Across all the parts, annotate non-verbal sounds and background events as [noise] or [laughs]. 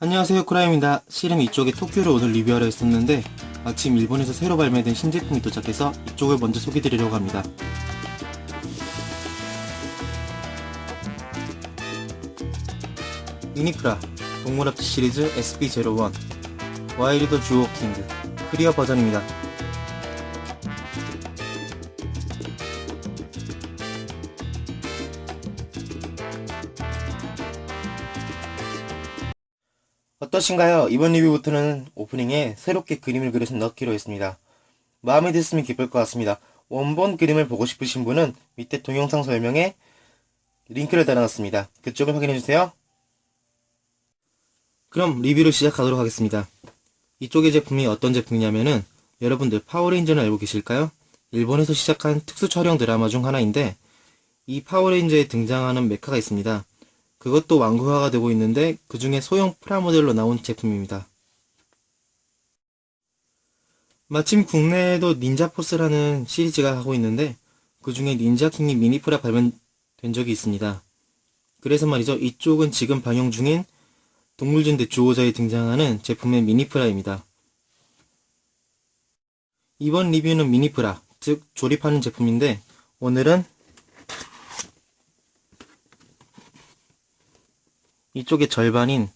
안녕하세요 쿠라입니다. 실은 이쪽에 토끼를 오늘 리뷰하려 했었는데 마침 일본에서 새로 발매된 신제품이 도착해서 이쪽을 먼저 소개드리려고 합니다. 유니크라 동물합체 시리즈 SB01 와일드 주오킹드 크리어 버전입니다 어떠신가요? 이번 리뷰부터는 오프닝에 새롭게 그림을 그려서 넣기로 했습니다. 마음에 드셨으면 기쁠 것 같습니다. 원본 그림을 보고 싶으신 분은 밑에 동영상 설명에 링크를 달아놨습니다. 그쪽을 확인해주세요. 그럼 리뷰를 시작하도록 하겠습니다. 이쪽의 제품이 어떤 제품이냐면은 여러분들 파워레인저는 알고 계실까요? 일본에서 시작한 특수 촬영 드라마 중 하나인데 이 파워레인저에 등장하는 메카가 있습니다. 그것도 완구화가 되고 있는데 그 중에 소형 프라모델로 나온 제품입니다. 마침 국내에도 닌자포스라는 시리즈가 하고 있는데 그 중에 닌자킹이 미니프라 발매된 적이 있습니다. 그래서 말이죠. 이쪽은 지금 방영 중인 동물전대 주호자에 등장하는 제품의 미니프라입니다. 이번 리뷰는 미니프라, 즉 조립하는 제품인데 오늘은 이쪽의 절반인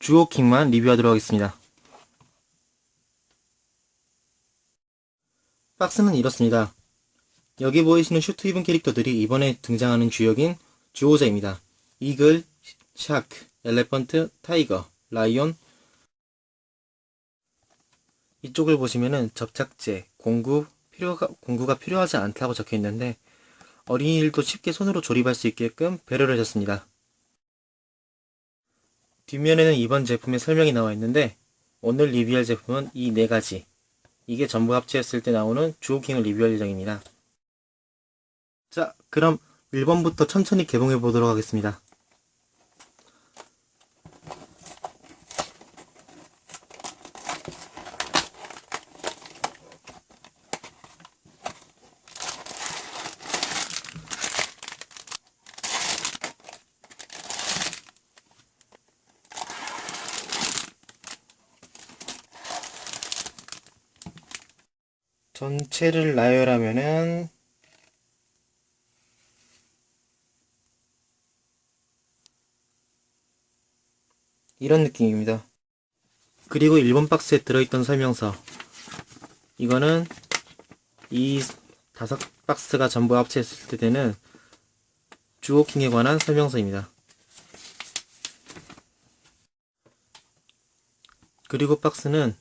주오킹만 리뷰하도록 하겠습니다. 박스는 이렇습니다. 여기 보이시는 슈트 입은 캐릭터들이 이번에 등장하는 주역인 주호자입니다. 이글, 샤크, 엘레펀트, 타이거, 라이온 이쪽을 보시면은 접착제, 공구, 필요가, 공구가 필요하지 않다고 적혀 있는데 어린이들도 쉽게 손으로 조립할 수 있게끔 배려를 해줬습니다. 뒷면에는 이번 제품의 설명이 나와 있는데 오늘 리뷰할 제품은 이 네 가지. 이게 전부 합체했을 때 나오는 주호킹을 리뷰할 예정입니다. 자, 그럼 1번부터 천천히 개봉해 보도록 하겠습니다. 전체를 나열하면은 이런 느낌입니다. 그리고 1번 박스에 들어있던 설명서. 이거는 이 다섯 박스가 전부 합체했을 때 되는 주오킹에 관한 설명서입니다. 그리고 박스는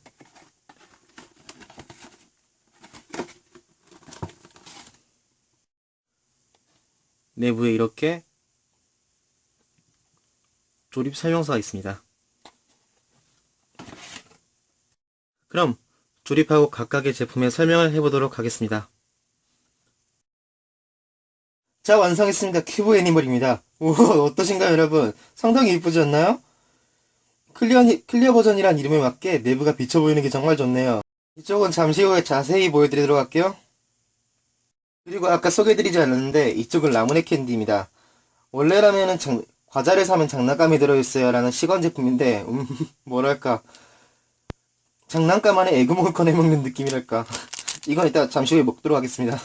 내부에 이렇게 조립 설명서가 있습니다. 그럼 조립하고 각각의 제품의 설명을 해보도록 하겠습니다. 자 완성했습니다. 큐브 애니멀입니다. 오 어떠신가요 여러분? 상당히 이쁘지 않나요? 클리어, 클리어 버전이란 이름에 맞게 내부가 비쳐 보이는 게 정말 좋네요. 이쪽은 잠시 후에 자세히 보여드리도록 할게요. 그리고 아까 소개해드리지 않았는데 이쪽은 라무네 캔디입니다. 원래라면은 장- 과자를 사면 장난감이 들어있어요 라는 시건 제품인데 음, [laughs] 뭐랄까 장난감 안에 애구멍을 [laughs] 꺼내먹는 느낌이랄까 [laughs] 이건 이따 잠시 후에 먹도록 하겠습니다.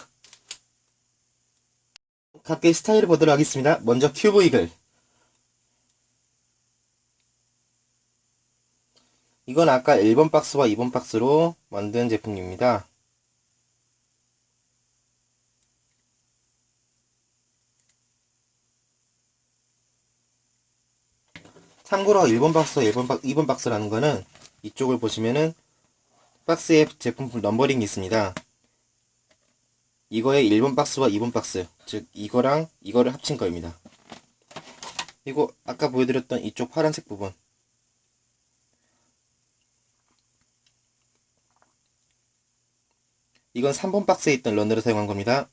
각각의 스타일을 보도록 하겠습니다. 먼저 큐브 이글 이건 아까 1번 박스와 2번 박스로 만든 제품입니다. 참고로 1번 박스와 1번 박, 2번 박스라는 거는 이쪽을 보시면은 박스에 제품 넘버링이 있습니다. 이거의 1번 박스와 2번 박스, 즉 이거랑 이거를 합친 거입니다. 그리고 아까 보여드렸던 이쪽 파란색 부분 이건 3번 박스에 있던 런너를 사용한 겁니다.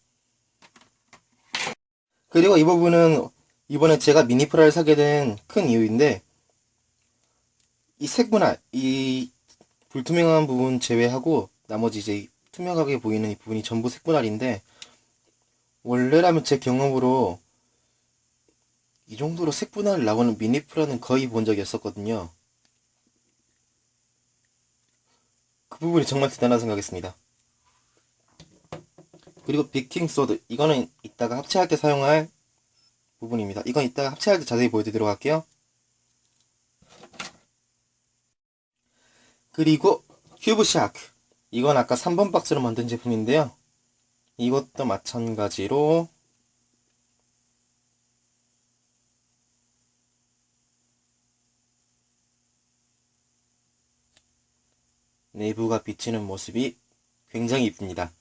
그리고 이 부분은 이번에 제가 미니프라를 사게 된 큰 이유인데 이 색분할, 이 불투명한 부분 제외하고 나머지 이제 투명하게 보이는 이 부분이 전부 색분할인데 원래라면 제 경험으로 이 정도로 색분할 나오는 미니 프라는 거의 본 적이 없었거든요. 그 부분이 정말 대단하다 생각했습니다. 그리고 빅킹 소드 이거는 이따가 합체할 때 사용할 부분입니다. 이건 이따가 합체할 때 자세히 보여드리도록 할게요. 그리고 큐브 샤크 이건 아까 3번 박스로 만든 제품인데요. 이것도 마찬가지로 내부가 비치는 모습이 굉장히 이쁩니다.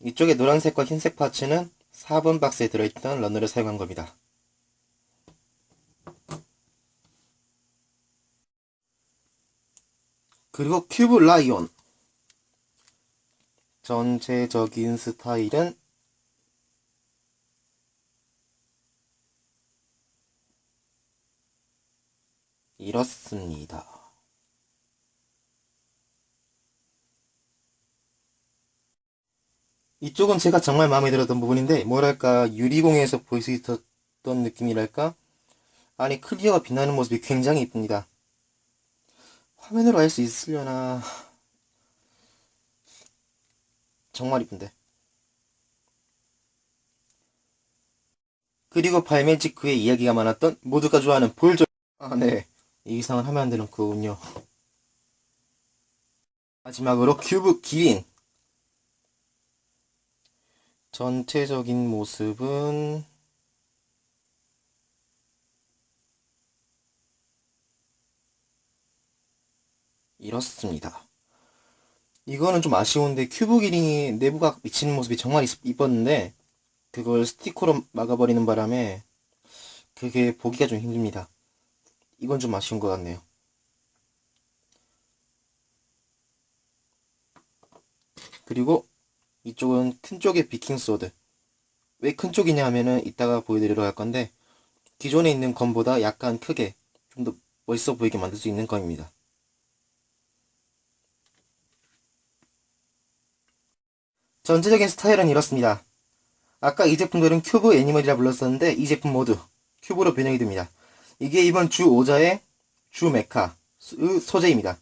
이쪽에 노란색과 흰색 파츠는 4번 박스에 들어있던 러너를 사용한 겁니다. 그리고 큐브 라이온 전체적인 스타일은 이렇습니다. 이쪽은 제가 정말 마음에 들었던 부분인데 뭐랄까 유리공예에서 볼 수 있었던 느낌이랄까 아니 클리어가 빛나는 모습이 굉장히 이쁩니다. 화면으로 알수 있으려나. 정말 이쁜데. 그리고 발매 직후에 이야기가 많았던 모두가 좋아하는 볼조. 아네. 이 이상은 하면 안 되는 거군요. 마지막으로 큐브 기린. 전체적인 모습은 이렇습니다. 이거는 좀 아쉬운데 큐브 기린이 내부가 미치는 모습이 정말 이뻤는데 그걸 스티커로 막아버리는 바람에 그게 보기가 좀 힘듭니다. 이건 좀 아쉬운 것 같네요. 그리고 이쪽은 큰 쪽의 비킹 소드. 왜 큰 쪽이냐 하면은 이따가 보여드리러 할 건데 기존에 있는 건보다 약간 크게 좀 더 멋있어 보이게 만들 수 있는 건입니다. 전체적인 스타일은 이렇습니다. 아까 이 제품들은 큐브 애니멀이라 불렀었는데 이 제품 모두 큐브로 변형이 됩니다. 이게 이번 주 5자의 주 메카 수- 소재입니다.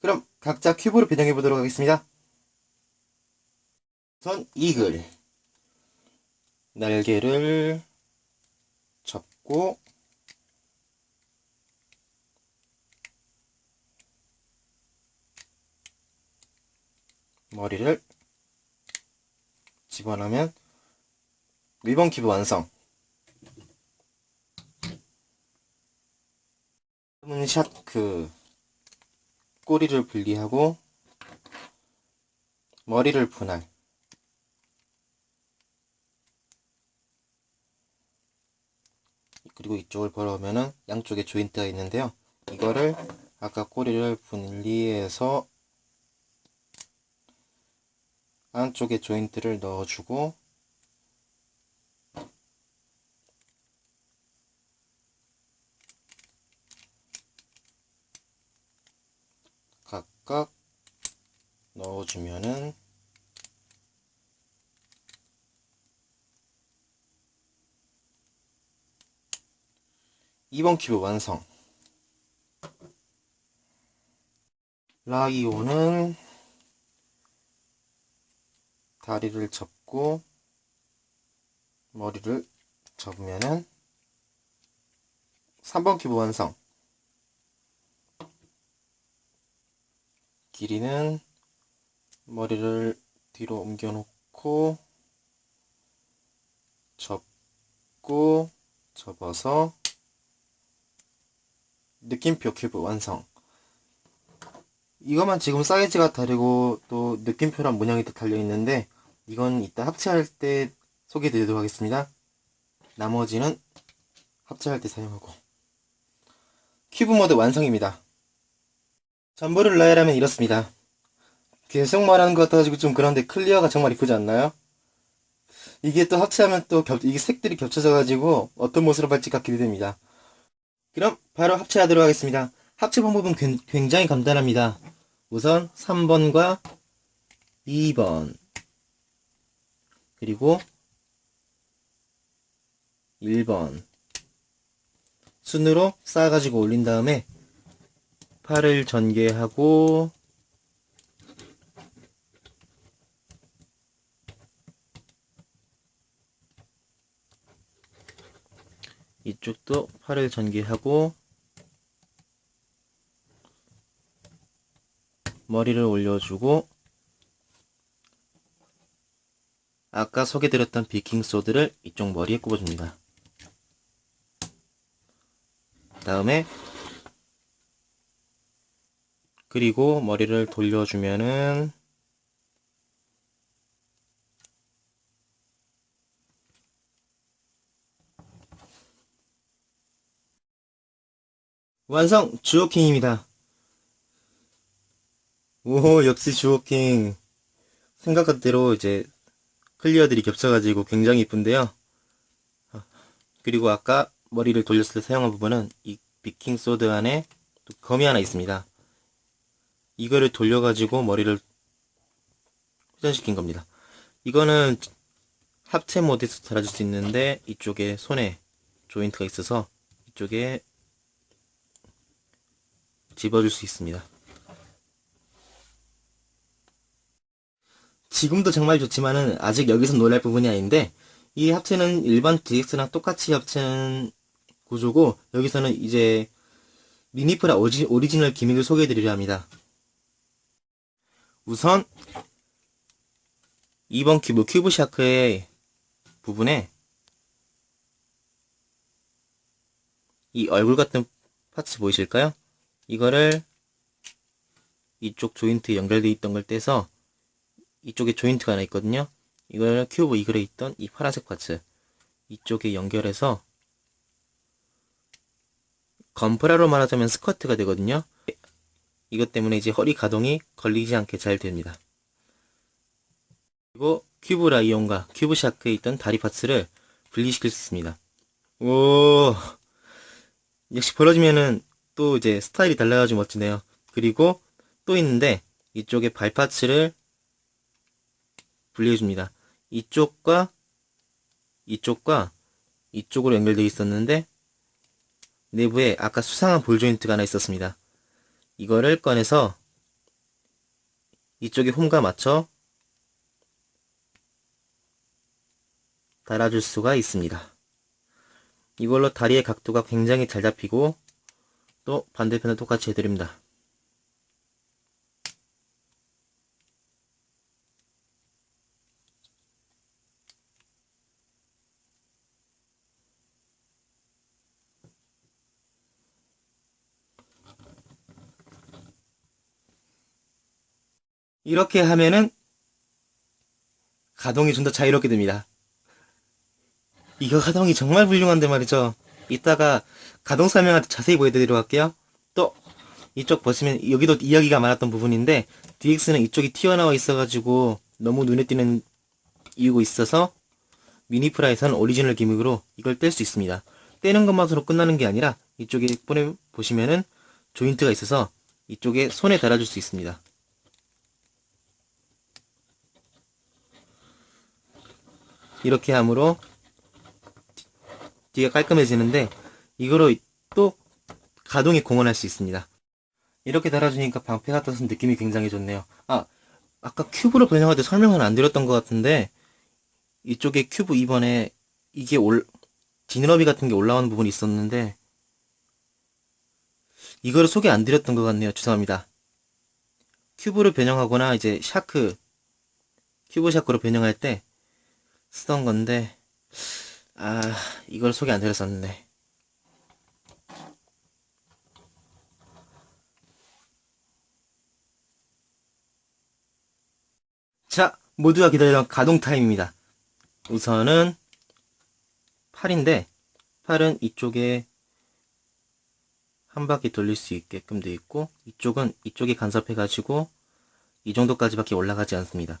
그럼 각자 큐브로 변형해 보도록 하겠습니다. 우선 이글 날개를 접고 머리를 집어넣으면 리본 큐브 완성. 다음은 샤크 꼬리를 분리하고 머리를 분할. 그리고 이쪽을 벌어오면은 양쪽에 조인트가 있는데요. 이거를 아까 꼬리를 분리해서 안쪽에 조인트를 넣어주고 각각 넣어주면은 2번 큐브 완성. 라이오는 다리를 접고 머리를 접으면은 3번 큐브 완성. 길이는 머리를 뒤로 옮겨 놓고 접고 접어서 느낌표 큐브 완성. 이것만 지금 사이즈가 다르고 또 느낌표랑 문양이 또 달려 있는데 이건 이따 합체할 때 소개해 드리도록 하겠습니다. 나머지는 합체할 때 사용하고 큐브 모드 완성입니다. 전부를 나열하면 이렇습니다. 계속 말하는 것 같아가지고 좀 그런데 클리어가 정말 이쁘지 않나요? 이게 또 합체하면 또 겹, 이게 색들이 겹쳐져가지고 어떤 모습으로 발찌가 기대됩니다. 그럼 바로 합체하도록 하겠습니다. 합체 방법은 굉- 굉장히 간단합니다. 우선 3번과 2번 그리고 1번. 순으로 쌓아가지고 올린 다음에 팔을 전개하고 이쪽도 팔을 전개하고 머리를 올려주고 아까 소개드렸던 비킹소드를 이쪽 머리에 꼽아줍니다. 다음에 그리고 머리를 돌려주면은 완성 주오킹입니다. 오 역시 주오킹 생각한 대로 이제 클리어들이 겹쳐가지고 굉장히 이쁜데요. 아, 그리고 아까 머리를 돌렸을 때 사용한 부분은 이 비킹 소드 안에 또 검이 하나 있습니다. 이거를 돌려가지고 머리를 회전시킨 겁니다. 이거는 합체 모드에서 달아줄 수 있는데 이쪽에 손에 조인트가 있어서 이쪽에 집어줄 수 있습니다. 지금도 정말 좋지만은 아직 여기서 놀랄 부분이 아닌데 이 합체는 일반 DX랑 똑같이 합체는 구조고 여기서는 이제 미니프라 오지, 오리지널 기믹을 소개해드리려 합니다. 우선 2번 큐브 큐브 샤크의 부분에 이 얼굴 같은 파츠 보이실까요? 이거를 이쪽 조인트 연결되어 있던 걸 떼서 이쪽에 조인트가 하나 있거든요. 이걸 큐브 이글에 있던 이 파란색 파츠 이쪽에 연결해서 건프라로 말하자면 스커트가 되거든요. 이것 때문에 이제 허리 가동이 걸리지 않게 잘 됩니다. 그리고 큐브 라이온과 큐브 샤크에 있던 다리 파츠를 분리시킬 수 있습니다. 오, 역시 벌어지면은 또 이제 스타일이 달라가지고 멋지네요. 그리고 또 있는데 이쪽에 발 파츠를 분리해줍니다. 이쪽과 이쪽과 이쪽으로 연결되어 있었는데 내부에 아까 수상한 볼 조인트가 하나 있었습니다. 이거를 꺼내서 이쪽에 홈과 맞춰 달아줄 수가 있습니다. 이걸로 다리의 각도가 굉장히 잘 잡히고 또 반대편도 똑같이 해드립니다. 이렇게 하면은 가동이 좀 더 자유롭게 됩니다. 이거 가동이 정말 훌륭한데 말이죠. 이따가 가동 설명할 때 자세히 보여드리도록 할게요. 또 이쪽 보시면 여기도 이야기가 많았던 부분인데 DX는 이쪽이 튀어나와 있어가지고 너무 눈에 띄는 이유가 있어서 미니프라에서는 오리지널 기믹으로 이걸 뗄 수 있습니다. 떼는 것만으로 끝나는 게 아니라 이쪽에 보내 보시면은 조인트가 있어서 이쪽에 손에 달아줄 수 있습니다. 이렇게 함으로 뒤가 깔끔해지는데 이거로 또 가동이 공헌할 수 있습니다. 이렇게 달아주니까 방패 같아서 느낌이 굉장히 좋네요. 아, 아까 큐브로 변형할 때 설명을 안 드렸던 것 같은데 이쪽에 큐브 2번에 이게 올 지느러미 같은 게 올라오는 부분이 있었는데 이거를 소개 안 드렸던 것 같네요. 죄송합니다. 큐브를 변형하거나 이제 샤크 큐브 샤크로 변형할 때 쓰던 건데 아 이걸 소개 안 드렸었는데 자 모두가 기다리던 가동 타임입니다. 우선은 팔인데 팔은 이쪽에 한 바퀴 돌릴 수 있게끔 되어 있고 이쪽은 이쪽에 간섭해 가지고 이 정도까지밖에 올라가지 않습니다.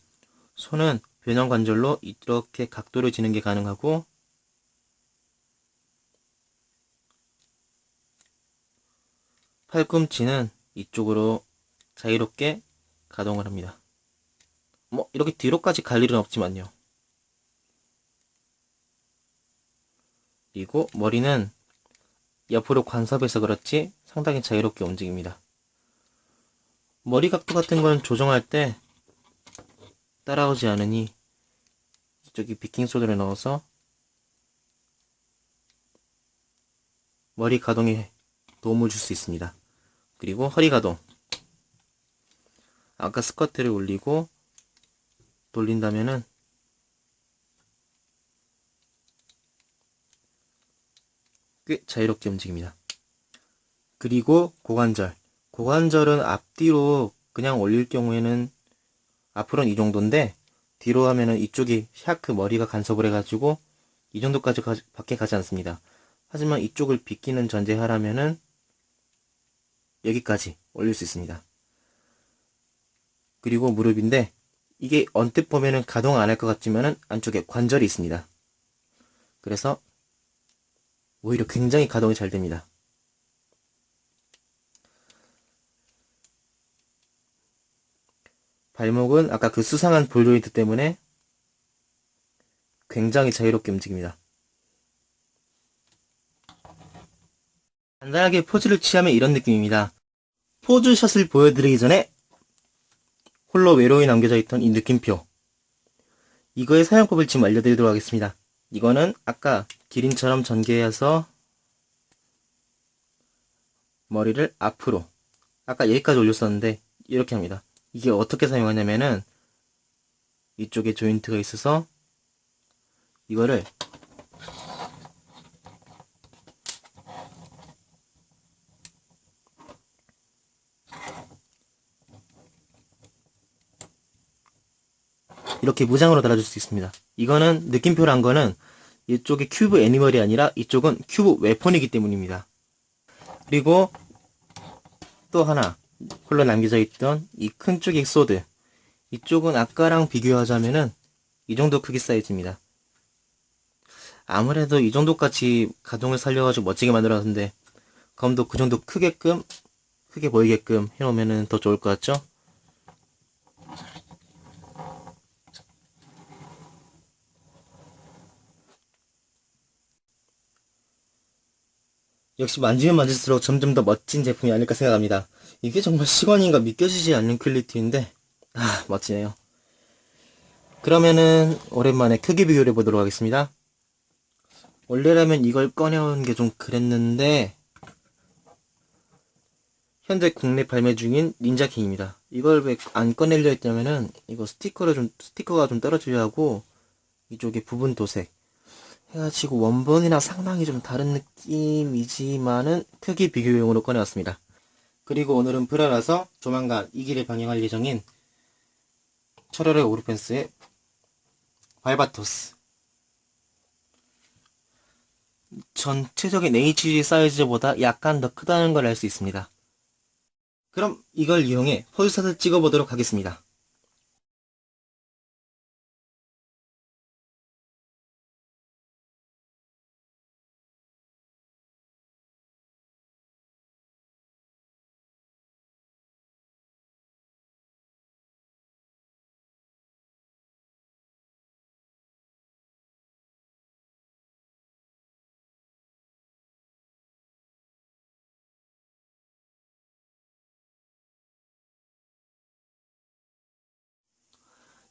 손은 변형 관절로 이렇게 각도를 지는 게 가능하고 팔꿈치는 이쪽으로 자유롭게 가동을 합니다. 뭐 이렇게 뒤로까지 갈 일은 없지만요. 그리고 머리는 옆으로 관섭해서 그렇지 상당히 자유롭게 움직입니다. 머리 각도 같은 건 조정할 때 따라오지 않으니 이쪽이 비킹 소드를 넣어서 머리 가동에 도움을 줄 수 있습니다. 그리고 허리 가동. 아까 스쿼트를 올리고 돌린다면은 꽤 자유롭게 움직입니다. 그리고 고관절. 고관절은 앞뒤로 그냥 올릴 경우에는 앞으로는 이 정도인데 뒤로 하면은 이쪽이 샤크 머리가 간섭을 해가지고 이 정도까지 가, 밖에 가지 않습니다. 하지만 이쪽을 비끼는 전제하라면은 여기까지 올릴 수 있습니다. 그리고 무릎인데 이게 언뜻 보면은 가동 안 할 것 같지만은 안쪽에 관절이 있습니다. 그래서 오히려 굉장히 가동이 잘 됩니다. 발목은 아까 그 수상한 볼 조인트 때문에 굉장히 자유롭게 움직입니다. 간단하게 포즈를 취하면 이런 느낌입니다. 포즈샷을 보여드리기 전에 홀로 외로이 남겨져 있던 이 느낌표. 이거의 사용법을 지금 알려드리도록 하겠습니다. 이거는 아까 기린처럼 전개해서 머리를 앞으로 아까 여기까지 올렸었는데 이렇게 합니다. 이게 어떻게 사용하냐면은 이쪽에 조인트가 있어서 이거를 이렇게 무장으로 달아줄 수 있습니다. 이거는 느낌표란 거는 이쪽이 큐브 애니멀이 아니라 이쪽은 큐브 웨폰이기 때문입니다. 그리고 또 하나 홀로 남겨져 있던 이 큰 쪽의 소드 이쪽은 아까랑 비교하자면은 이 정도 크기 사이즈입니다. 아무래도 이 정도까지 가동을 살려가지고 멋지게 만들었는데 검도 그 정도 크게끔 크게 보이게끔 해놓으면 더 좋을 것 같죠? 역시 만지면 만질수록 점점 더 멋진 제품이 아닐까 생각합니다. 이게 정말 시간인가 믿겨지지 않는 퀄리티인데, 아, 멋지네요. 그러면은, 오랜만에 크기 비교를 해보도록 하겠습니다. 원래라면 이걸 꺼내온 게 좀 그랬는데, 현재 국내 발매 중인 닌자킹입니다. 이걸 왜 안 꺼내려 했냐면은, 이거 스티커를 좀, 스티커가 좀 떨어져야 하고, 이쪽에 부분 도색, 해가지고 원본이랑 상당히 좀 다른 느낌이지만은 크기 비교용으로 꺼내왔습니다. 그리고 오늘은 프라라서 조만간 이 길을 방영할 예정인 철혈의 오르펜스의 발바토스 전체적인 HG 사이즈보다 약간 더 크다는 걸 알 수 있습니다. 그럼 이걸 이용해 폴샷을 찍어보도록 하겠습니다.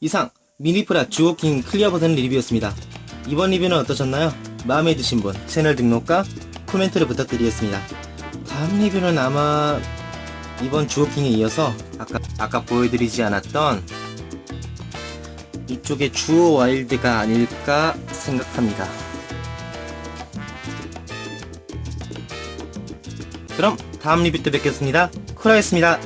이상 미니프라 주오킹 클리어 버전 리뷰였습니다. 이번 리뷰는 어떠셨나요? 마음에 드신 분 채널 등록과 코멘트를 부탁드리겠습니다. 다음 리뷰는 아마 이번 주오킹에 이어서 아까 아까 보여드리지 않았던 이쪽의 주오 와일드가 아닐까 생각합니다. 그럼 다음 리뷰 때 뵙겠습니다. 코라였습니다.